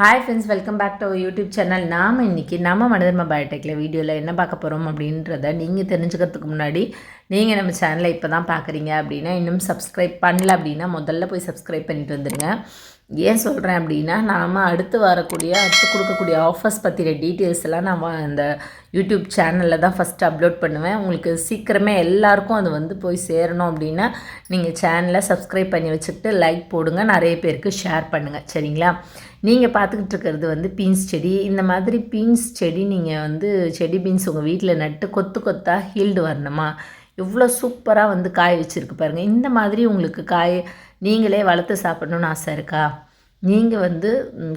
Hi friends welcome back to YouTube channel நாம் இன்றைக்கி நம்ம மனிதர்ம பயோடெக்கில் வீடியோவில் என்ன பார்க்க போகிறோம் அப்படின்றத நீங்கள் தெரிஞ்சுக்கிறதுக்கு முன்னாடி நீங்கள் நம்ம சேனலை இப்போ தான் பார்க்குறீங்க அப்படின்னா இன்னும் சப்ஸ்கிரைப் பண்ணல அப்படின்னா முதல்ல போய் சப்ஸ்கிரைப் பண்ணிட்டு வந்துடுங்க ஏன் சொல்கிறேன் அப்படின்னா நாம் அடுத்து வரக்கூடிய அடுத்து கொடுக்கக்கூடிய ஆஃபர்ஸ் பற்றின டீட்டெயில்ஸ் எல்லாம் நான் இந்த யூடியூப் சேனலில் தான் ஃபஸ்ட்டு அப்லோட் பண்ணுவேன். உங்களுக்கு சீக்கிரமே எல்லாருக்கும் அது வந்து போய் சேரணும் அப்படின்னா நீங்கள் சேனலை சப்ஸ்கிரைப் பண்ணி வச்சுக்கிட்டு லைக் போடுங்க. நிறைய பேருக்கு ஷேர் பண்ணுங்கள் சரிங்களா? நீங்கள் பார்த்துக்கிட்டு இருக்கிறது வந்து பீன்ஸ் செடி. இந்த மாதிரி பீன்ஸ் செடி நீங்கள் வந்து செடி பீன்ஸ் உங்கள் வீட்டில் நட்டு கொத்து கொத்தாக ஹீல்டு வரணுமா? எவ்வளோ சூப்பராக வந்து காய வச்சுருக்கு பாருங்கள் இந்த மாதிரி உங்களுக்கு காய் நீங்களே வளர்த்து சாப்பிட்ணுன்னு ஆசை இருக்கா? நீங்கள் வந்து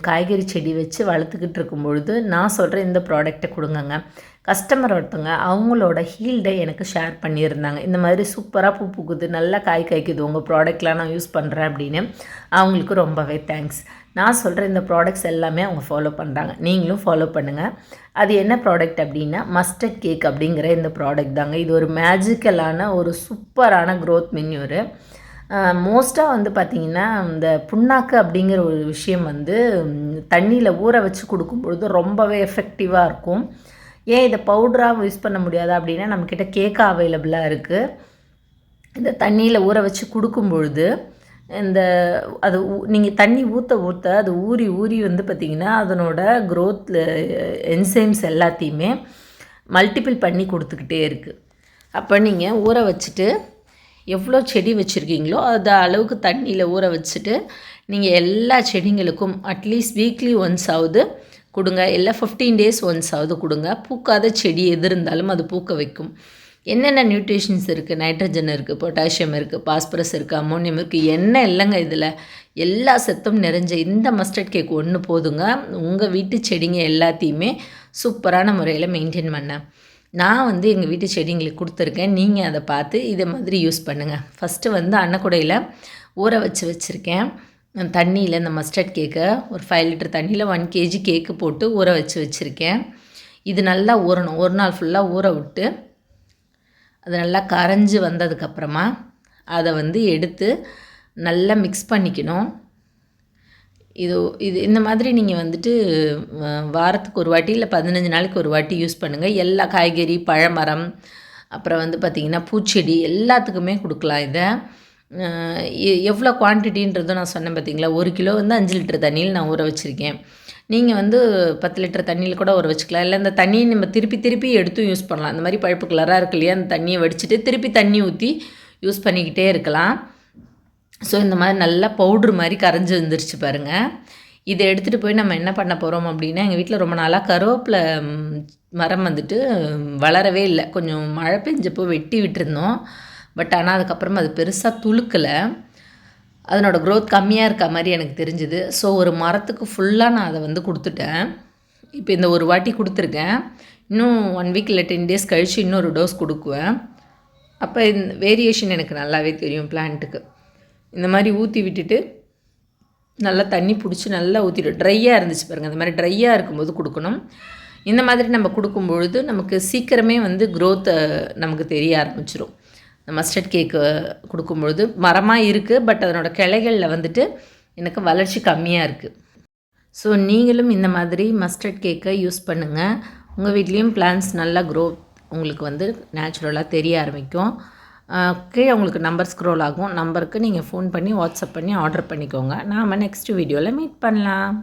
காய்கறி செடி வச்சு வளர்த்துக்கிட்டு இருக்கும் பொழுது நான் சொல்கிற இந்த ப்ராடக்டை கொடுங்கங்க. கஸ்டமர் ஒருத்தவங்க அவங்களோட ஹீல்டை எனக்கு ஷேர் பண்ணியிருந்தாங்க. இந்த மாதிரி சூப்பராக பூ பூக்குது நல்லா காய் காய்க்குது உங்கள் ப்ராடக்ட்லாம் நான் யூஸ் பண்ணுறேன் அப்படின்னு அவங்களுக்கு ரொம்பவே தேங்க்ஸ் நான் சொல்கிற இந்த ப்ராடக்ட்ஸ் எல்லாமே அவங்க ஃபாலோ பண்ணுறாங்க நீங்களும் ஃபாலோ பண்ணுங்கள் அது என்ன ப்ராடக்ட் அப்படின்னா மஸ்டர்ட் கேக் அப்படிங்கிற இந்த ப்ராடக்ட் தாங்க. இது ஒரு மேஜிக்கலான ஒரு சூப்பரான க்ரோத் மென்யூரு மோஸ்ட்டாக வந்து பார்த்திங்கன்னா இந்த புண்ணாக்கு அப்படிங்கிற ஒரு விஷயம் வந்து தண்ணியில் ஊற வச்சு கொடுக்கும்பொழுது ரொம்பவே எஃபெக்டிவாக இருக்கும். ஏன் இதை பவுடராக யூஸ் பண்ண முடியாது அப்படின்னா நம்மக்கிட்ட கேக்காக அவைலபிளாக இருக்குது இந்த தண்ணியில் ஊற வச்சு கொடுக்கும் பொழுது இந்த அது நீங்கள் தண்ணி ஊற்ற ஊற்ற அது ஊறி ஊறி வந்து பார்த்திங்கன்னா அதனோட க்ரோத்தில் என்சைம்ஸ் எல்லாத்தையுமே மல்டிபிள் பண்ணி கொடுத்துக்கிட்டே இருக்குது அப்போ நீங்கள் ஊற வச்சுட்டு எவ்வளோ செடி வச்சுருக்கீங்களோ அது அளவுக்கு தண்ணியில் ஊற வச்சுட்டு நீங்கள் எல்லா செடிங்களுக்கும் அட்லீஸ்ட் வீக்லி ஒன்ஸ் ஆகுது கொடுங்க. இல்லை ஃபிஃப்டீன் டேஸ் ஒன்ஸ் ஆகுது கொடுங்க. பூக்காத செடி எது இருந்தாலும் அது பூக்க வைக்கும். என்னென்ன நியூட்ரிஷன்ஸ் இருக்குது நைட்ரஜன் இருக்குது பொட்டாசியம் இருக்குது பாஸ்பரஸ் இருக்குது அமோனியம் இருக்குது என்ன இல்லைங்க இதில்? எல்லா சத்தும் நிறைஞ்ச இந்த மஸ்டர்ட் கேக் ஒன்று போதுங்க. உங்கள் வீட்டு செடிங்க எல்லாத்தையுமே சூப்பரான முறையில் மெயின்டைன் பண்ணேன் நான் வந்து எங்கள் வீட்டு செடிங்களுக்கு கொடுத்துருக்கேன். நீங்கள் அதை பார்த்து இதை மாதிரி யூஸ் பண்ணுங்கள் ஃபஸ்ட்டு வந்து அன்னக்குடையில் ஊற வச்சு வச்சுருக்கேன். தண்ணியில் இந்த மஸ்டர்ட் கேக்கை ஒரு ஃபைவ் லிட்டர் தண்ணியில் ஒன் கேஜி கேக்கு போட்டு ஊற வச்சு வச்சுருக்கேன். இது நல்லா ஊறணும். ஒரு நாள் ஃபுல்லாக ஊற விட்டு அது நல்லா கரைஞ்சி வந்ததுக்கப்புறமா அதை வந்து எடுத்து நல்லா மிக்ஸ் பண்ணிக்கணும். இது இது இந்த மாதிரி நீங்கள் வந்துட்டு வாரத்துக்கு ஒரு வாட்டி இல்லை பதினஞ்சு நாளைக்கு ஒரு வாட்டி யூஸ் பண்ணுங்கள் எல்லா காய்கறி பழமரம் அப்புறம் வந்து பார்த்திங்கன்னா பூச்செடி எல்லாத்துக்குமே கொடுக்கலாம் இதை. எவ்வளோ குவான்டிட்டின்றதும் நான் சொன்னேன் பார்த்தீங்களா ஒரு கிலோ வந்து அஞ்சு லிட்டர் தண்ணியில் நான் ஊற வச்சுருக்கேன். நீங்கள் வந்து பத்து லிட்டர் தண்ணியில் கூட ஊற வச்சுக்கலாம். இல்லை இந்த தண்ணியை நம்ம திருப்பி திருப்பி எடுத்தும் யூஸ் பண்ணலாம். அந்த மாதிரி பழுப்பு கலராக இருக்கு இல்லையா? அந்த தண்ணியை வடிச்சிட்டு திருப்பி தண்ணி ஊற்றி யூஸ் பண்ணிக்கிட்டே இருக்கலாம். ஸோ இந்த மாதிரி நல்லா பவுட்ரு மாதிரி கரைஞ்சி வந்துருச்சு பாருங்கள் இதை எடுத்துகிட்டு போய் நம்ம என்ன பண்ண போகிறோம் அப்படின்னா எங்கள் வீட்டில் ரொம்ப நாளாக கருவேப்பிலை மரம் வந்துட்டு வளரவே இல்லை. கொஞ்சம் மழை பெஞ்சப்போ வெட்டி விட்டுருந்தோம். பட் ஆனால் அதுக்கப்புறமா அது பெருசாக துளுக்கலை. அதனோட க்ரோத் கம்மியாக இருக்க மாதிரி எனக்கு தெரிஞ்சுது. ஸோ ஒரு மரத்துக்கு ஃபுல்லாக நான் அதை வந்து கொடுத்துட்டேன். இப்போ இந்த ஒரு வாட்டி கொடுத்துருக்கேன். இன்னும் ஒன் வீக் இல்லை டென் டேஸ் கழித்து இன்னொரு டோஸ் கொடுக்குவேன். அப்போ இந்த வேரியேஷன் எனக்கு நல்லாவே தெரியும் பிளான்ட்டுக்கு இந்த மாதிரி ஊற்றி விட்டுட்டு நல்லா தண்ணி பிடிச்சி நல்லா ஊற்றிடும் ட்ரையாக இருந்துச்சு பாருங்கள் அந்த மாதிரி ட்ரையாக இருக்கும்போது கொடுக்கணும். இந்த மாதிரி நம்ம கொடுக்கும்பொழுது நமக்கு சீக்கிரமே வந்து க்ரோத்தை நமக்கு தெரிய ஆரம்பிச்சிடும் இந்த மஸ்டர்ட் கேக்கு கொடுக்கும்பொழுது மரமாக இருக்குது பட் அதனோட கிளைகளில் வந்துட்டு எனக்கு வளர்ச்சி கம்மியாக இருக்குது ஸோ நீங்களும் இந்த மாதிரி மஸ்டர்ட் கேக்கை யூஸ் பண்ணுங்கள் உங்கள் வீட்லேயும் பிளான்ஸ் நல்லா க்ரோ உங்களுக்கு வந்து நேச்சுரலாக தெரிய ஆரம்பிக்கும். கீழே உங்களுக்கு நம்பர் ஸ்க்ரோல் ஆகும். நம்பருக்கு நீங்கள் ஃபோன் பண்ணி வாட்ஸ்அப் பண்ணி ஆர்டர் பண்ணிக்கோங்க. நாம் நெக்ஸ்ட் வீடியோவில் மீட் பண்ணலாம்.